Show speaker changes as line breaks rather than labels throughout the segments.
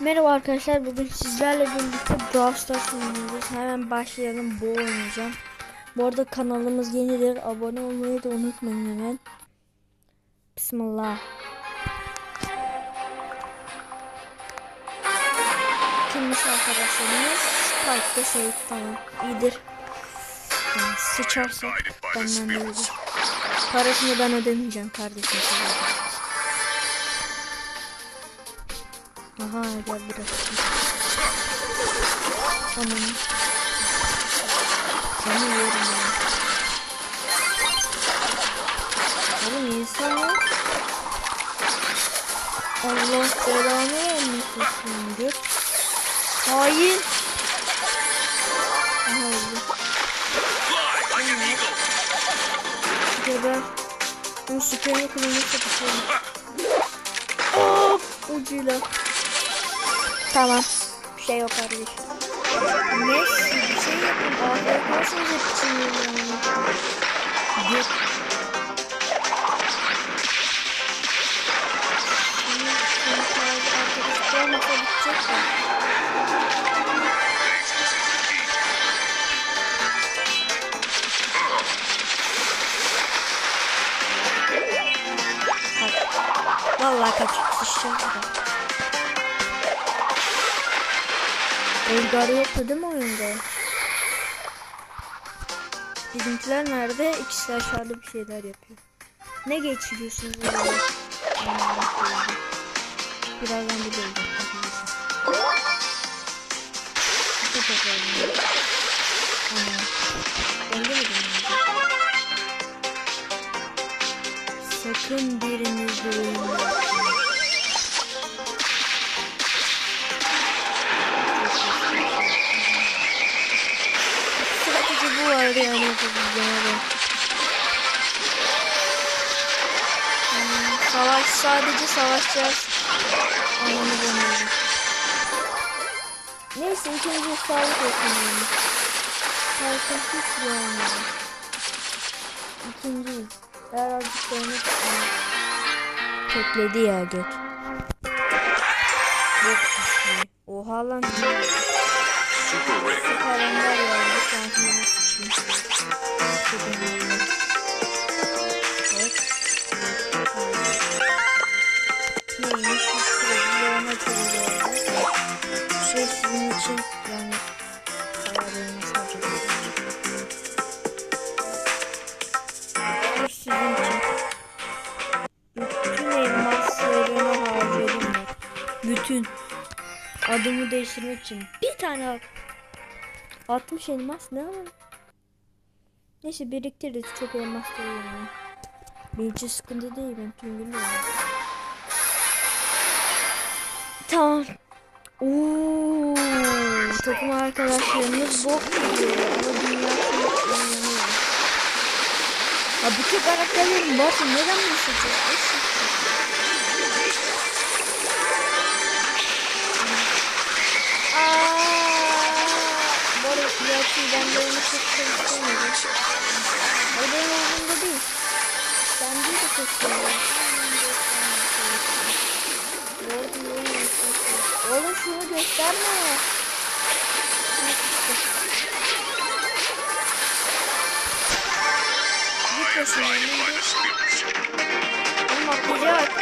Merhaba arkadaşlar bugün sizlerle birlikte Brawl Stars oynuyoruz. Hemen başlayalım bu oynayacağım. Bu arada kanalımız yenidir. Abone olmayı da unutmayın hemen. Bismillah. Kimmiş arkadaşlarımız? Spike'da şey tamam iyidir. Yani sıçarsa benden de. Parasını ben ödemeyeceğim kardeşim. Aha gel biraz. Aman. Seni yerim ya. Oğlum insan yok. Allah belanı vermesin. Aha öldü. Geber. Bu süperini kullanıp kapışalım. Hop! Ucuyla. Tamam. Bir şey yok kardeşim. Ne? Bir şey yapın. Afiyet olsun hep. Git. Şimdi şimdi Edgar yoktu değil mi oyunda? Bizimkiler nerede? İkisi aşağıda bir şeyler yapıyor. Ne geçiriyorsunuz. Birazdan bir mi Sakın biriniz de vardı yani yapabileceğim. Hmm, savaş sadece savaşacağız. Anlamı demiyorum. Neyse ikinci sağlık olsun yani. Sağlık hiç beğenmedim. İkinci. Eğer azıcık beğenmek istiyorum. Tekledi ya göt. Yok pisliği. Oha lan.
Super Ring.
Kalender geldi. Bütün elmaslarını harcadım. Bütün. Adımı değiştirmek için bir tane al. 60 elmas ne var? Neyse biriktiririz çok elmas değil yani. Benim için sıkıntı değil ben tüm gün Tamam. Oo, takım arkadaşlarımız bok yiyor ama dünya çok oynanıyor. Ha bütün karakterlerim var neden bunu seçiyorsun? Ben de onu çok sevmiyorum. O benim umurumda değil. Ben değil de çok seviyorum. Oğlum şunu gösterme. Git başına.
By the spirits.
Oğlum atlayacak.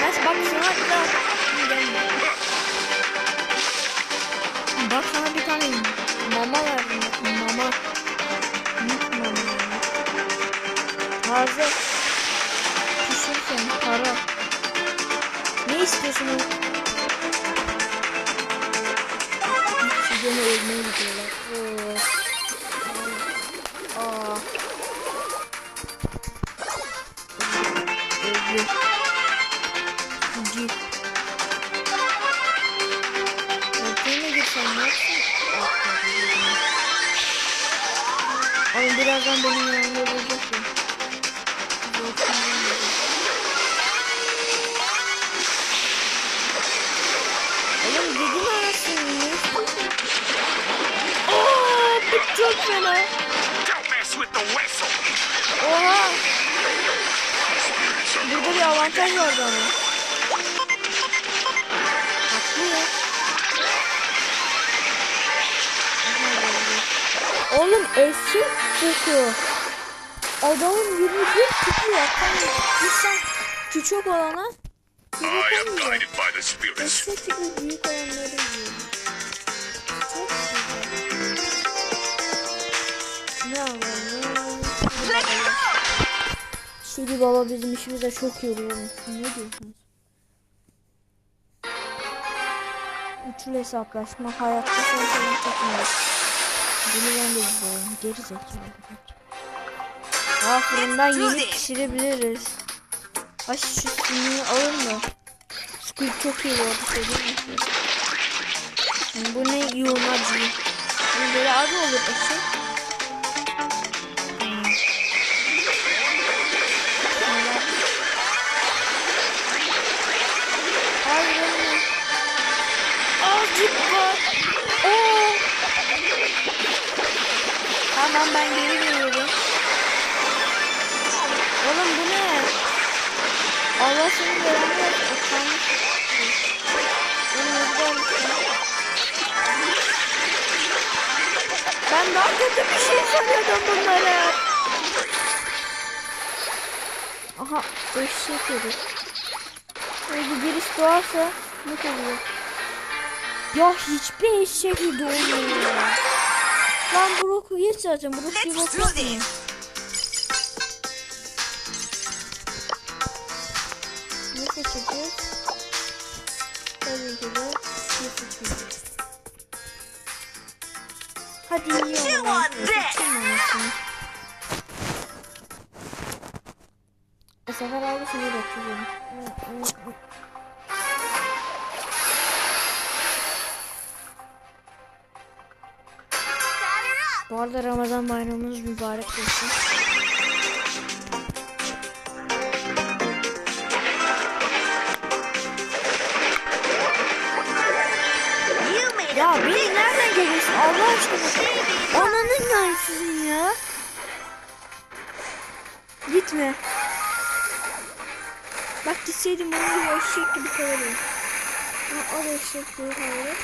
Kaç bak şuna atla. Gelme. Bak sana bir tane mama bak, Mama. Büyük mama. Taze. Pişirken para. Ne istiyorsun oğlum? Hiç gene ölmeye gidiyorlar. Oo. Aa. Öldü. Birazdan benim yanımda olacak ya. Oğlum dedim arasın ne istiyorsun? Ooo bu çok fena.
Don't mess with the whistle.
Oha. Burada bir avantaj vardı ama. Bakın eski boku. Adamın 21 tipi var. Gitsen küçük olana
the spirits.
Eski büyük olanları yiyor. Ne alalım? Şuri baba bizim işimize çok yoruyormuş. Ne diyorsunuz? Üçlü hesaplaşma hayatta kalan takımdır. Bunu ben de izliyorum. Geri zekalı. Aa fırından yeni pişirebiliriz. Ay şu sümüğü alır mı? Squid çok iyi bu arada söyleyeyim mi? Yani Bu ne yoğunacı? Yani böyle az olur eşek. Tamam ben geri geliyorum. Oğlum bu ne? Allah seni versin. Utanmış. Bir. Ben daha kötü bir şey sanıyordum bunları. Aha eşek herif. Öyle birisi doğarsa ne oluyor? Ya hiçbir eşek gibi olmuyor Lan Brock'u geç zaten. Brock bir bok yapmıyor. Ne seçeceğiz? Tabii ki de ne seçeceğiz? Hadi iyi olalım. Seçeyim anasını. Bu sefer abi seni bekliyorum. Bu arada Ramazan bayramımız mübarek olsun. Ya beni nereden görüyorsun Allah aşkına? Ananın narsızın ya. Gitme. Bak gitseydim bunu bir eşek gibi kalırım. Ha, o da eşek gibi kalır.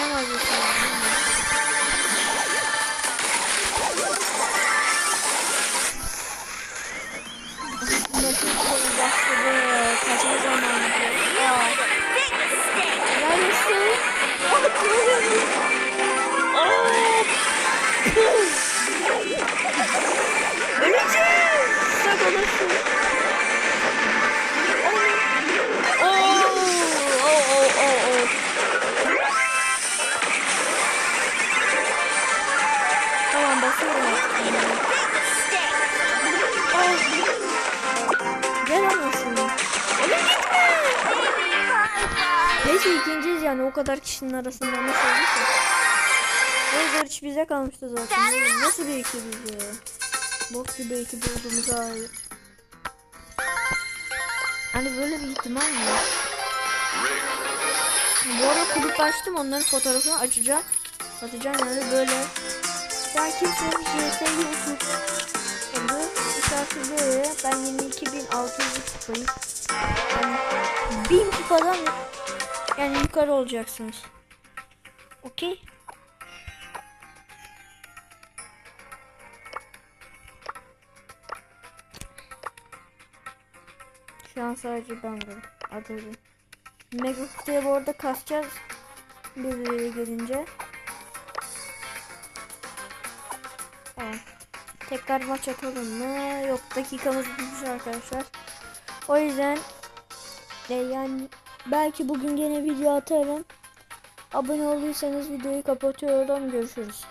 Koşamaz bu Nasıl basıyorum. Neyse ikinciyiz yani o kadar kişinin arasında nasıl olduysa. O görüş bize kalmıştı zaten. Nasıl bir ekibiz ya? Bok gibi ekip olduğumuza ait. Hani böyle bir ihtimal mi? Bu arada kulüp açtım onların fotoğrafını açacağım. Atacağım yani böyle. Ben kimsenin GS'yi şarkı böyle. Ben 22.600 kupayım. Yani 1000 kupadan yani yukarı olacaksınız. Okey. Şu an sadece ben varım. Adıyorum. Mega kutuya bu arada kasacağız. Birileri gelince. Tekrar maç atalım mı? Yok dakikamız bitmiş arkadaşlar. O yüzden e, yani belki bugün gene video atarım. Abone olduysanız videoyu kapatıyorum. Görüşürüz.